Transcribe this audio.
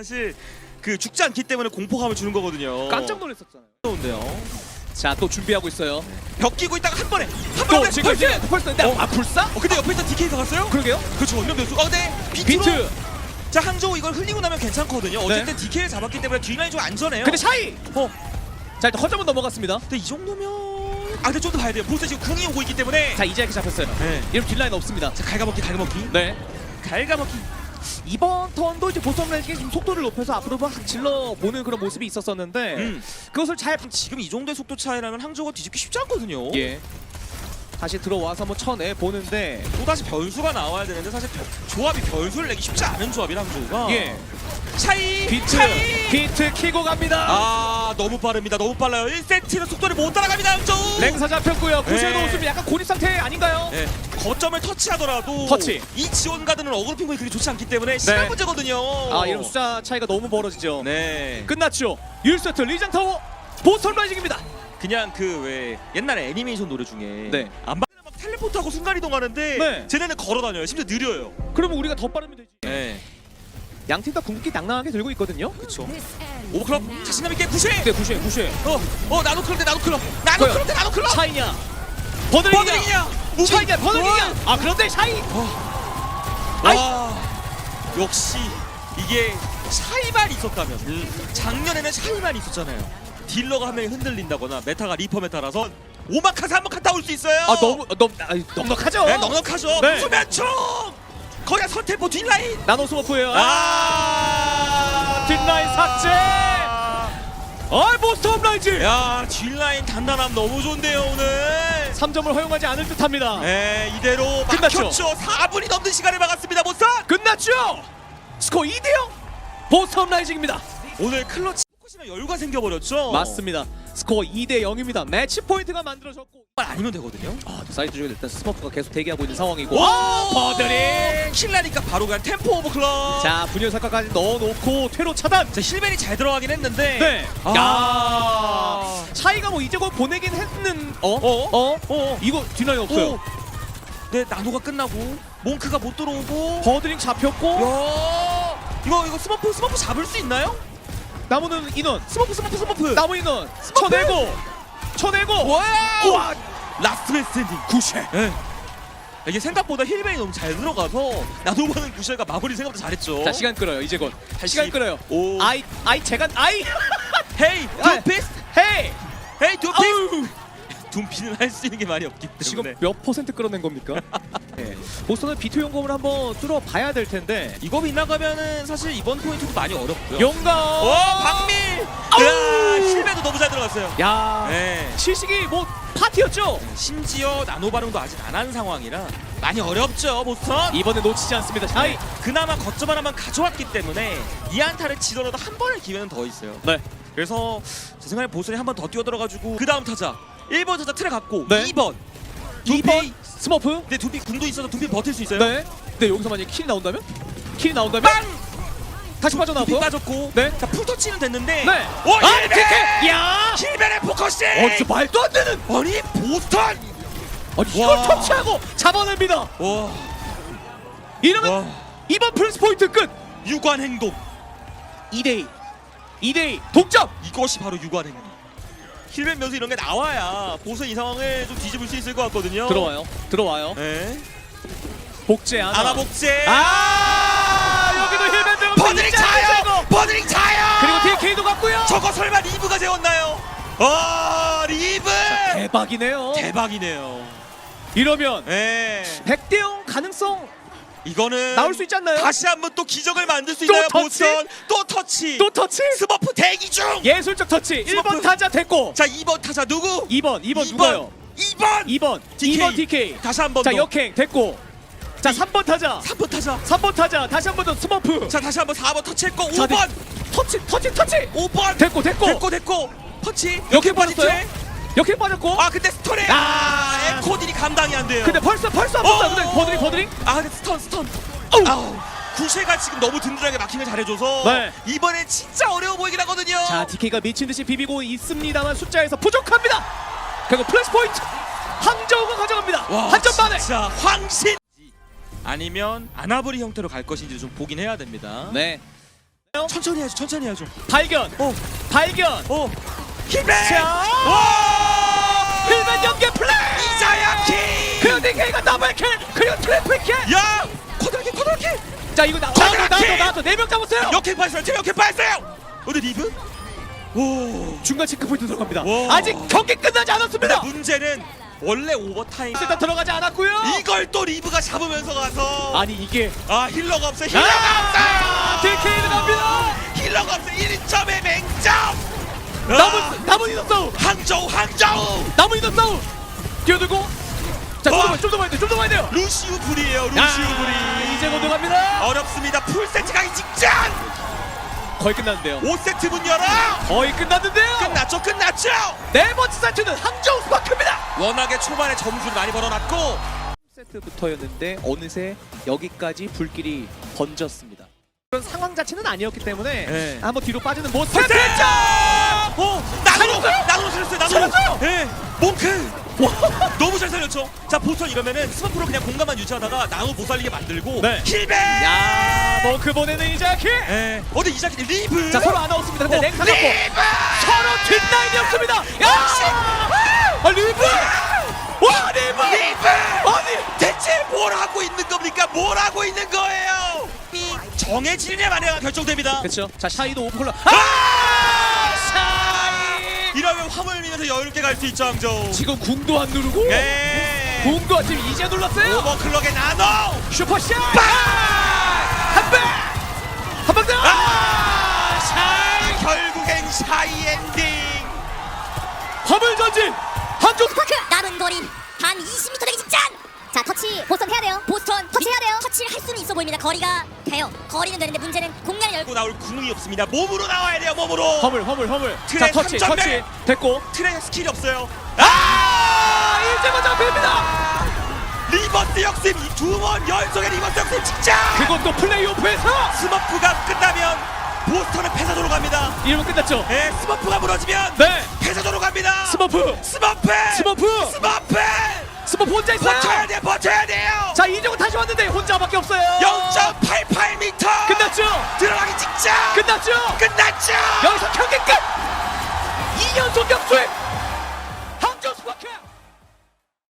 사실 그 죽지 않기 때문에 공포감을 주는 거거든요. 깜짝 놀랐었잖아요. 놀라운데요. 자, 또 준비하고 있어요. 벽 끼고 있다가 한 번에 한또 번에 지금 펄스! 이제 펄스. 근데 아, 불사? 어 근데 옆에서 DK가 갔어요? 그러게요. 그렇죠 원명 변수. 어 근데 비트로 비트. 자 항저우 이걸 흘리고 나면 괜찮거든요. 어쨌든 DK를 잡았기 때문에 뒷라인 좀 안전해요. 근데 샤이. 어 자, 일단 허점은 넘어갔습니다. 근데 이 정도면 아 근데 좀 더 봐야 돼요. 보스 지금 궁이 오고 있기 때문에 자, 이제 이렇게 잡혔어요. 네. 이름 뒷라인 없습니다. 자 갈가먹기 갈가먹기 네. 갈가먹기 이번 턴도 이제 보스 레이징이 좀 속도를 높여서 앞으로 확 질러 보는 그런 모습이 있었었는데 음. 그것을 잘 지금 이 정도의 속도 차이라면 항저우가 뒤집기 쉽지 않거든요. 예. 다시 들어와서 한번 쳐내 보는데 또 다시 변수가 나와야 되는데 사실 벼- 조합이 변수를 내기 쉽지 않은 조합이라 항저우가 예. 차이 비트 차이 비트 키고 갑니다. 아 너무 빠릅니다 너무 빨라요 1세트는 속도를 못 따라갑니다 항저우 랭사 잡혔고요. 구실도 네. 없으면 약간 고립 상태 아닌가요? 네, 거점을 터치하더라도 터치. 이 지원 가드는 어그로 핑퐁이 그리 좋지 않기 때문에 시간 네. 문제거든요 아 이런 숫자 차이가 너무 벌어지죠. 네 끝났죠. 1세트 리전 타워 보스턴 라이징입니다. 그냥 그 왜 옛날에 애니메이션 노래 중에 네. 안막 텔레포트하고 순간 이동하는데 네. 쟤네는 걸어 다녀요 심지어 느려요 그러면 우리가 더 빠르면 되지. 네 양팀 다 궁극기 당당하게 들고 있거든요. 그쵸 오버클럽 자신감 있게 구시 네, 구시에 구시에. 어, 어 나노 클럽 대 나노 클럽 나노 클럽 대 나노 클럽 차이냐? 무빙. 차이냐? 버들이냐? 아 그런데 샤이. 와 역시 이게 차이만 있었다면 작년에는 차이만 있었잖아요 딜러가 한 명이 흔들린다거나 메타가 리퍼 메타라서 오마카세 한번 갔다 올 수 있어요 아 너무 너무 아, 넉넉하죠. 네, 넉넉하죠 네. 수면총 거기가 선템포 뒷라인 나노 스머프예요. 아 뒷라인 삭제. 아 보스턴 라이징. 야 뒷라인 단단함 너무 좋은데요 오늘 3점을 허용하지 않을 듯합니다. 네 이대로 끝났죠? 막혔죠 4분이 넘는 시간을 막았습니다 모사 끝났죠. 스코어 2대 0. 보스턴 라이징입니다. 오늘 클러치 포커싱에 여유가 생겨버렸죠 맞습니다. 스코어 2대 0입니다. 매치 포인트가 만들어졌고. 아니면 되거든요 아, 사이드 쪽에 일단 스머프가 계속 대기하고 있는 상황이고. 와 버드링. 킬라니까 바로 그냥 템포 오버 클럽 자, 분열 사과까지 넣어놓고 퇴로 차단. 자 힐벤이 잘 들어가긴 했는데 네. 아. 야. 차이가 뭐 이제 곧 보내긴 했는. 어? 어? 어? 어? 이거 뒷라인 없어요. 오. 네 나노가 끝나고 몽크가 못 들어오고 버드링 잡혔고 야 이거 이거 스머프 스머프 잡을 수 있나요? 남은 인원. 스머프 스머프 스머프. 남은 인원. 쳐내고 쳐내고. 와! 라스트 맨 스탠딩. 구쉐. 네. 이게 생각보다 힐벤이 너무 잘 들어가서 나노바는 구셔가 마무리 생각보다 잘했죠. 자 시간 끌어요 이제 곧 다시. 시간 끌어요. 오. 아이 아이 제간 아이! 헤이 아. 둠피스 헤이! 헤이 아우! 둠피는 할 수 있는 게 많이 없기 지금 때문에. 몇 퍼센트 끌어낸 겁니까? 네. 보스턴은 비투 용검을 한번 뚫어봐야 될 텐데 이거 빗나가면은 사실 이번 포인트도 많이 어렵고요. 용감 오 박밀. 야 실베도 너무 잘 들어갔어요. 야 네. 실식이 뭐 파티였죠? 심지어 나노 발음도 아직 안 한 상황이라 많이 어렵죠 보스턴. 이번에 놓치지 않습니다. 샤이! 그나마 거점 하나만 가져왔기 때문에 이 안타를 치더라도 한 번의 기회는 더 있어요. 네. 그래서 제 생각에 보스턴이 한 번 더 뛰어들어가지고 그 다음 타자 1번 타자 틀에 갖고 네. 2번 2번 스머프 근데 두피 궁도 있어서 두피 버틸 수 있어요 네 근데 여기서 만약에 킬이 나온다면? 킬이 나온다면? 빵! 다시 두피 빠져나왔고요 빠졌고 네. 자 풀터치는 됐는데 네. 오 아, 힐벤! 야! 힐벤의 포커싱! 어, 진짜 말도 안 되는! 아니 보스턴! 아니, 이걸 와. 터치하고 잡아냅니다! 와, 이러면 와 이번 플러스 포인트 끝! 유관 행동 2대2 2대2 동점! 이것이 바로 유관 행동 힐벤 면서 이런 게 나와야 보스 이 상황을 좀 뒤집을 수 있을 것 같거든요 들어와요 들어와요 네. 복제 하나 아나 복제 아 여기도 힐맨 들어가 버드링 차요! 버드링 차요! 그리고 DK도 갔고요 저거 설마 리브가 재웠나요? 아 리브! 대박이네요 대박이네요 이러면 네. 100대0 가능성 이거는 나올 수 있지 않나요? 다시 한번 또 기적을 만들 수 또 있나요 터치? 보스턴? 또 터치 또 터치 스머프 대기 중! 예술적 터치 스머프. 1번 타자 됐고 자 2번 타자 누구? 2번 2번 누가요? 2번! 2번 DK. 2번 DK 다시 한번 자 더. 역행 됐고 자 3번 타자 3번 타자 3번 타자 다시 한 번 더 스머프 자 다시 한번 4번 터치했고 자, 5번! 터치 터치 터치 5번! 됐고 됐고 됐고 됐고 터치 역행 번 빠졌어요. 역행 빠졌고 아 근데 스톤에 아. 아 에코딜이 감당이 안 돼요 근데 벌써 벌써 안 어. 봤다 근데 버드링 버드링 아 근데 스턴 스턴 어우. 아우 구셰가 지금 너무 든든하게 마킹을 잘해줘서 네. 이번에 진짜 어려워 보이긴 하거든요 자 DK가 미친 듯이 비비고 있습니다만 숫자에서 부족합니다 결국 플러스 포인트 항저우가 가져갑니다 와, 한점 만에 진짜 황신 아니면 아나브리 형태로 갈 것인지 좀 보긴 해야 됩니다 네 천천히 해야죠. 천천히 해야죠. 발견. 어. 발견. 어. 힐맨. 자. 와! 힐맨 연계 플레이. 이자야키. 그리고 DK가 더블킬. 그리고 트리플 킬. 야! 코드라키 코드라키. 자 이거 나 나도! 나도 나도 네명 잡았어요. 역행 빠졌어요. 지금 역행 빠졌어요. 어디 리브? 오. 중간 체크 포인트 들어갑니다. 와. 아직 경기 끝나지 않았습니다. 문제는 원래 오버타임 일단 들어가지 않았고요. 이걸 또 리브가 잡으면서 가서 아니 이게 아 힐러가 없어 힐러가 아! 없어 DK는 갑니다. 힐러가 없어 1점의 맹점 아, 남은 남은 이동 싸움. 항저우 항저우 남은 이동 싸움. 뛰어들고. 자, 와. 좀더 봐야 돼. 좀더 봐야 돼요. 루시우 불이에요 루시우 아, 불이 이제 곧 들어갑니다. 어렵습니다 풀세트 가기 직전 거의 끝났는데요. 5세트 문 열어 거의 끝났는데요. 끝났죠 끝났죠 네 번째 세트는 항저우 스파크입니다. 워낙에 초반에 점수를 많이 벌어놨고 세트부터였는데 어느새 여기까지 불길이 번졌습니다. 그런 상황 자체는 아니었기 때문에 네. 한번 뒤로 빠지는 모습. 세트 어 나노로 살렸어요? 나노로 살렸어요 나노로 살렸어요? 예 몽크 너무 잘 살렸죠 자 보통 이러면은 스마프로 그냥 공간만 유지하다가 나노 못 살리게 만들고 네. 힐베 야, 뭐그 보내는 이자키. 예 어디 이자키 리브 자 서로 안 나왔습니다. 근데 어, 랭카 잡고 리브 서로 뒷라인이었습니다. 야, 아, 리브. 와 리브. 리브 아니 대체 뭘 하고 있는 겁니까 뭘 하고 있는 거예요 이 정해지느냐 마냐가 결정됩니다 그렇죠. 자 샤이도 오픈러. 아! 이러면 화물 밀면서 여유롭게 갈 수 있죠 항저우 지금 궁도 안 누르고. 네 궁도 지금 이제 눌렀어요. 오버클럭의 나노 슈퍼샷. 빵! 한 방. 한방 더. 아! 샤이 결국엔 샤이 엔딩 화물 전진. 한쪽 스파크 남은 거리 한 20m 되기 직전 자 터치 보스턴 해야 터치를 할 수는 있어 보입니다 거리가 돼요 거리는 되는데 문제는 공간을 열고 고 나올 구능이 없습니다 몸으로 나와야 돼요 몸으로 허물 허물 허물. 자 트랙 터치 삼점매. 터치 됐고. 트랙 스킬이 없어요 아 아! 이제만 잡힙니다. 리버스 역습 두 번 연속의 리버스 역습 직전 그것도 플레이오프에서 스머프가 끝나면 보스턴은 패사도로 갑니다 이러면 끝났죠. 네 스머프가 무너지면 네. 패사도로 갑니다 스머프. 스머프 스머프. 스머프 스머프 혼자 있어요. 버텨야 돼 버텨야 돼요 자 이정은 다시 왔는데 혼자밖에 없어요. 0.88m 끝났죠. 들어가기 직전 끝났죠. 끝났죠 여기서 경기 끝. 2연속 역수입.